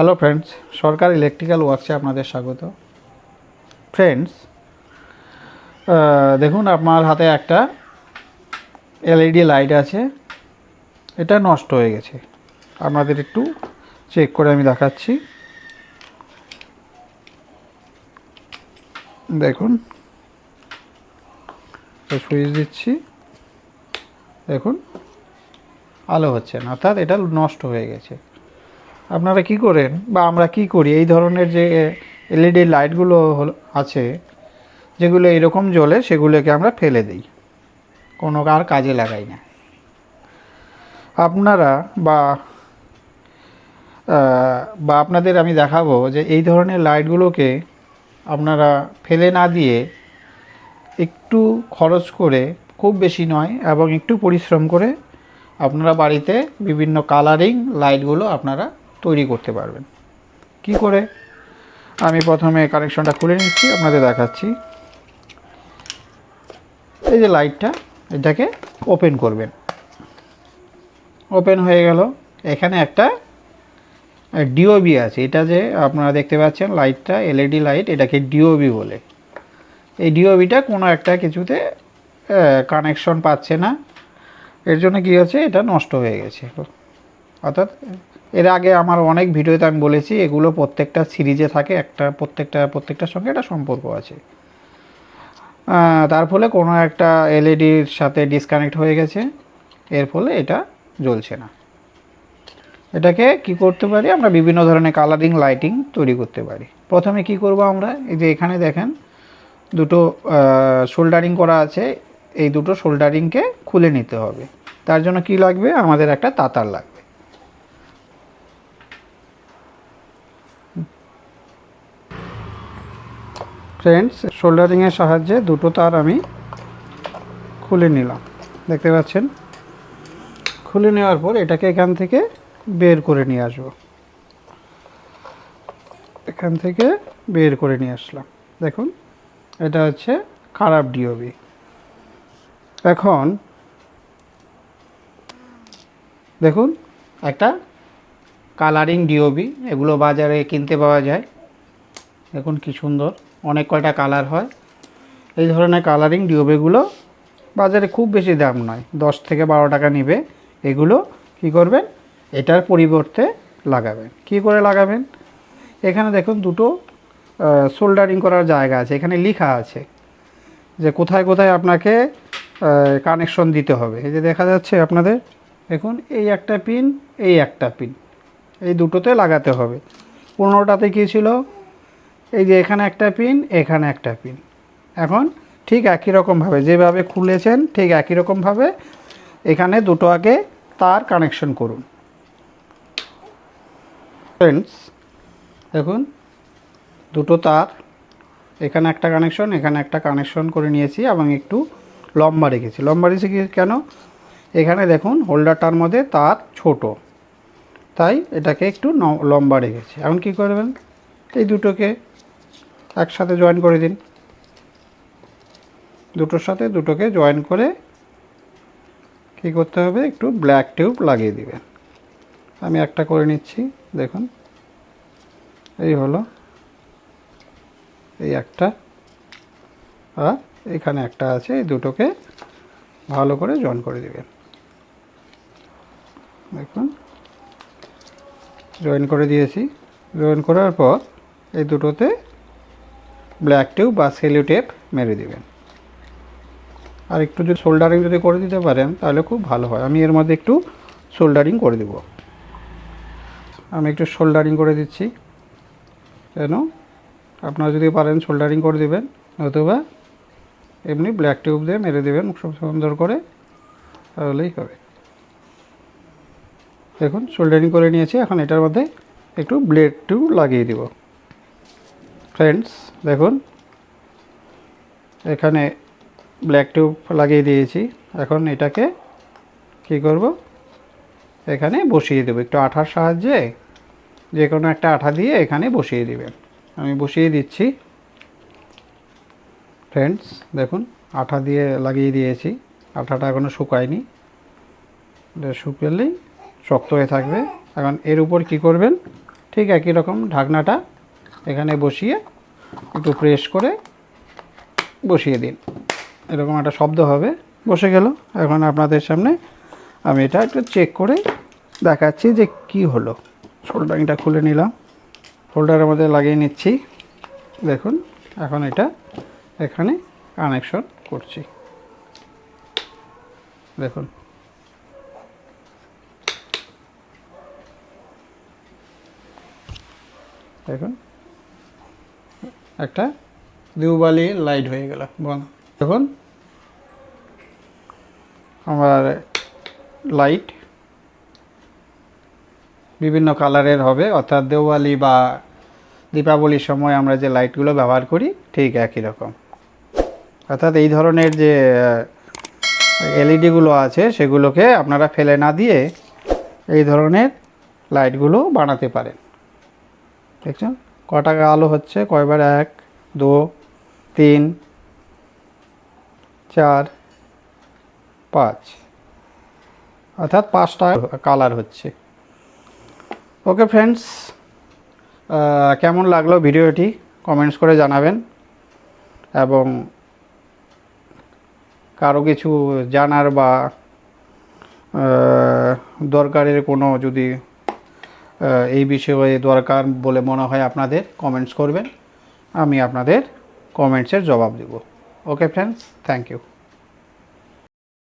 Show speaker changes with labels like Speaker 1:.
Speaker 1: Hello friends Sarkar electrical ওয়ার্কসে আপনাদের স্বাগত। ফ্রেন্ডস দেখুন আপনার হাতে একটা এলইডি লাইট আছে। এটা নষ্ট হয়ে গেছে। আপনাদের একটু চেক করে আমি দেখাচ্ছি। দেখুন সুইচ দিচ্ছি। দেখুন, আলো হচ্ছে না, অর্থাৎ এটা নষ্ট হয়ে গেছে। আপনারা কি করেন বা আমরা কি করি? এই ধরনের যে এলইডি লাইটগুলো আছে, যেগুলো এরকম জ্বলে সেগুলোকে আমরা ফেলে দিই। কোনো আর কাজে লাগাই না। আপনারা বা বা আপনাদের আমি দেখাবো যে এই ধরনের লাইটগুলোকে আপনারা ফেলে না দিয়ে একটু খরচ করে, খুব বেশি নয়, এবং একটু পরিশ্রম করে আপনারা বাড়িতে বিভিন্ন কালারিং লাইটগুলো আপনারা তৈরি করতে পারবেন। কি করে? আমি প্রথমে কানেকশনটা খুলে নিচ্ছি, আপনাদের দেখাচ্ছি। এই যে লাইটটা, এটাকে ওপেন করবেন। ওপেন হয়ে গেল। এখানে একটা ডিওবি আছে। এটা যে আপনারা দেখতে পাচ্ছেন, লাইটটা এলইডি লাইট, এটাকে ডিওবি বলে। এই ডিওবিটা কোনো একটা কিছুতে কানেকশন পাচ্ছে না। এর জন্য কী হচ্ছে? এটা নষ্ট হয়ে গেছে। অর্থাৎ এর আগে আমার অনেক ভিডিওতে আমি বলেছি, এগুলো প্রত্যেকটা সিরিজে থাকে, একটা প্রত্যেকটা, প্রত্যেকটার সঙ্গে একটা সম্পর্ক আছে। তার ফলে কোনো একটা এলইডির সাথে ডিসকানেক্ট হয়ে গেছে, এর ফলে এটা জ্বলছে না। এটাকে কি করতে পারি? আমরা বিভিন্ন ধরনের কালারিং লাইটিং তৈরি করতে পারি। প্রথমে কি করব আমরা? এই যে এখানে দেখেন, দুটো শোল্ডারিং করা আছে। এই দুটো শোল্ডারিংকে খুলে নিতে হবে। তার জন্য কি লাগবে? আমাদের একটা তাতার লাগবে। ফ্রেন্ডস শোল্ডারিংয়ের সাহায্যে দুটো তার আমি খুলে নিলাম। দেখতে পাচ্ছেন? খুলে নেওয়ার পর এটাকে এখান থেকে বের করে নিয়ে আসব। এখান থেকে বের করে নিয়ে আসলাম। দেখুন, এটা হচ্ছে খারাপ ডিওবি এখন দেখুন, একটা কালারিং ডিওবি এগুলো বাজারে কিনতে পাওয়া যায়। দেখুন কি সুন্দর। অনেক কয়টা কালার হয়। এই ধরনের কালারিং ডিওবিগুলো বাজারে খুব বেশি দাম নয়। দশ থেকে বারো টাকা নিবে। এগুলো কি করবেন? এটার পরিবর্তে লাগাবেন। কি করে লাগাবেন? এখানে দেখুন দুটো সোল্ডারিং করার জায়গা আছে। এখানে লেখা আছে যে কোথায় কোথায় আপনাকে কানেকশন দিতে হবে। এই যে দেখা যাচ্ছে আপনাদের, দেখুন এই একটা পিন এই একটা পিন এই দুটোতে লাগাতে হবে। পনেরোটাতে কী ছিল? এই যে এখানে একটা পিন এখানে একটা পিন এখন ঠিক একই রকমভাবে যেভাবে খুলেছেন ঠিক একই রকমভাবে এখানে দুটো আগে তার কানেকশন করুন। ফ্রেন্ডস দেখুন, দুটো তার, এখানে একটা কানেকশন এখানে একটা কানেকশন করে নিয়েছি এবং একটু লম্বা রেখেছি। লম্বা রেখেছি কেন? এখানে দেখুন হোল্ডারটার মধ্যে তার ছোট। তাই এটাকে একটু লম্বা রেখেছি। এখন কি করবেন? এই দুটোকে একসাথে জয়েন করে দিন। দুটোর সাথে দুটোকে জয়েন করে কী করতে হবে? একটু ব্ল্যাক টিউব লাগিয়ে দিবেন। আমি একটা করে নিচ্ছি, দেখুন। এই হলো। এই একটা। আর এখানে একটা আছে, এই দুটোকে ভালো করে জয়েন করে দিবেন। দেখুন। জয়েন করে দিয়েছি। জয়েন করার পর এই দুটোতে ব্ল্যাক টিউব বা সেলিও টেপ মেরে দেবেন। আর একটু যদি সোল্ডারিং যদি করে দিতে পারেন, তাহলে খুব ভালো হয়। আমি এর মধ্যে একটু সোল্ডারিং করে দেব। আমি একটু সোল্ডারিং করে দিচ্ছি। কেন? আপনারা যদি পারেন সোল্ডারিং করে দেবেন অথবা এমনি ব্ল্যাক টিউব দিয়ে মেরে দেবেন খুব সুন্দর করে, তাহলেই হবে। দেখুন, সোল্ডারিং করে নিয়েছি। এখন এটার মধ্যে একটু ব্লেড টিউব লাগিয়ে দিব। ফ্রেন্ডস দেখুন। এখানে ব্ল্যাক টিউব লাগিয়ে দিয়েছি। এখন এটাকে কি করব? এখানে বসিয়ে দেবো। একটু আঠার সাহায্যে যে কোনো একটা আঠা দিয়ে এখানে বসিয়ে দিবেন। আমি বসিয়ে দিচ্ছি। ফ্রেন্ডস দেখুন, আঠা দিয়ে লাগিয়ে দিয়েছি। আঠাটা এখনও শুকায়নি। শুকালেই শক্ত হয়ে থাকবে। এখন এর উপর কি করবেন? ঠিক একই রকম ঢাকনাটা এখানে বসিয়ে একটু প্রেস করে বসিয়ে দিন। এরকম একটা শব্দ হবে। বসে গেল। এখন আপনাদের সামনে আমি এটা একটু চেক করে দেখাচ্ছি যে কি হলো। সোল্ডারিংটা খুলে নিলাম। হোল্ডারের মধ্যে লাগিয়ে নিচ্ছি। দেখুন, এখন এটা এখানে কানেকশন করছি। দেখুন। দেখুন। একটা দিউবালি লাইট হয়ে গেল, বন্ধ। দেখুন, আমার লাইট বিভিন্ন কালারের হবে, অর্থাৎ দেওয়ালি বা দীপাবলির সময় আমরা যে লাইটগুলো ব্যবহার করি, ঠিক একই রকম। অর্থাৎ এই ধরনের যে এলইডিগুলো আছে, সেগুলোকে আপনারা ফেলে না দিয়ে এই ধরনের লাইটগুলো বানাতে পারেন। দেখছেন? ক টাকা আলো হচ্ছে? কয়বার? এক, দু, তিন, চার, পাঁচ। অর্থাৎ পাঁচটা কালার হচ্ছে। ওকে ফ্রেন্ডস কেমন লাগল ভিডিওটি? কমেন্টস করে জানাবেন। এবং কারও কিছু জানার বা দরকারের কোনো যদি এই বিষয়ে দরকার বলে মনে হয় আপনাদের কমেন্টস করবেন। আমি আপনাদের কমেন্টসের জবাব দেব। Okay friends thank you